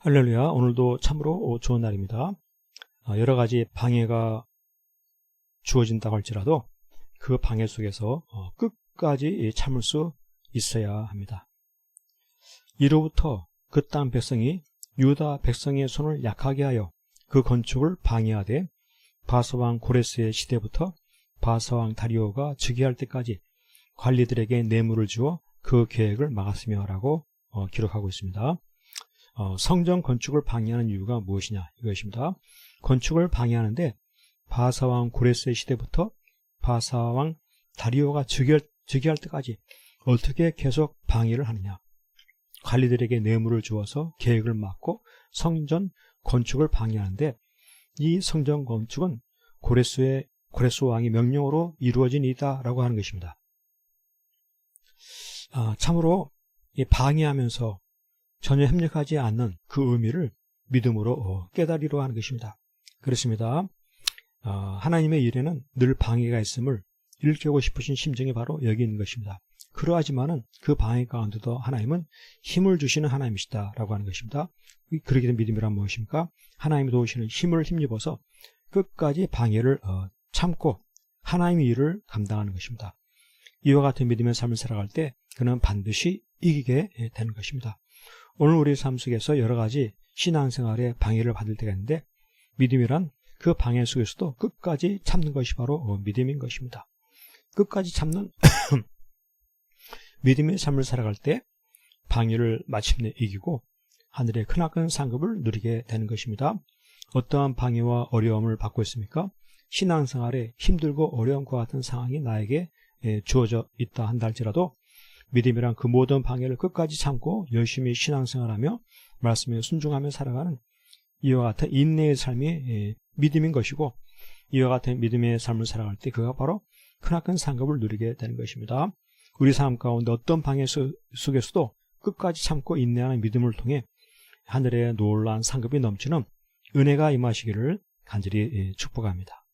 할렐루야. 오늘도 참으로 좋은 날입니다. 아, 여러 가지 방해가 주어진다고 할지라도 그 방해 속에서 어, 끝까지 참을 수 있어야 합니다. 이로부터 그 땅 백성이 유다 백성의 손을 약하게 하여 그 건축을 방해하되 바사왕 고레스의 시대부터 바사왕 다리오가 즉위할 때까지 관리들에게 뇌물을 주어 그 계획을 막았으며 라고 어, 기록하고 있습니다. 어, 성전 건축을 방해하는 이유가 무엇이냐 이것입니다. 건축을 방해하는데 바사왕 고레스의 시대부터 바사왕 다리오가 즉위할, 즉위할 때까지 어떻게 계속 방해를 하느냐 관리들에게 뇌물을 주어서 계획을 막고 성전 건축을 방해하는데 이 성전 건축은 고레스의 고레스 왕의 명령으로 이루어진 이다라고 하는 것입니다. 아, 참으로 방해하면서 전혀 협력하지 않는 그 의미를 믿음으로 어, 깨달으려 하는 것입니다. 그렇습니다. 아, 하나님의 일에는 늘 방해가 있음을 일깨고 싶으신 심정이 바로 여기 있는 것입니다. 그러하지만은 그 방해 가운데도 하나님은 힘을 주시는 하나님이시다라고 하는 것입니다. 그렇게 된 믿음이란 무엇입니까? 하나님이 도우시는 힘을 힘입어서 끝까지 방해를 어, 참고 하나님의 일을 감당하는 것입니다. 이와 같은 믿음의 삶을 살아갈 때 그는 반드시 이기게 되는 것입니다. 오늘 우리 삶 속에서 여러 가지 신앙생활에 방해를 받을 때가 있는데 믿음이란 그 방해 속에서도 끝까지 참는 것이 바로 어, 믿음인 것입니다. 끝까지 참는 믿음의 삶을 살아갈 때 방해를 마침내 이기고 하늘의 크나큰 상급을 누리게 되는 것입니다. 어떠한 방해와 어려움을 받고 있습니까? 신앙생활에 힘들고 어려움과 같은 상황이 나에게 예, 주어져 있다 한다 할지라도 믿음이란 그 모든 방해를 끝까지 참고 열심히 신앙생활하며 말씀에 순종하며 살아가는 이와 같은 인내의 삶이 예, 믿음인 것이고 이와 같은 믿음의 삶을 살아갈 때 그가 바로 크나큰 상급을 누리게 되는 것입니다. 우리 삶 가운데 어떤 방해 속에서도 끝까지 참고 인내하는 믿음을 통해 하늘의 놀라운 상급이 넘치는 은혜가 임하시기를 간절히 예, 축복합니다.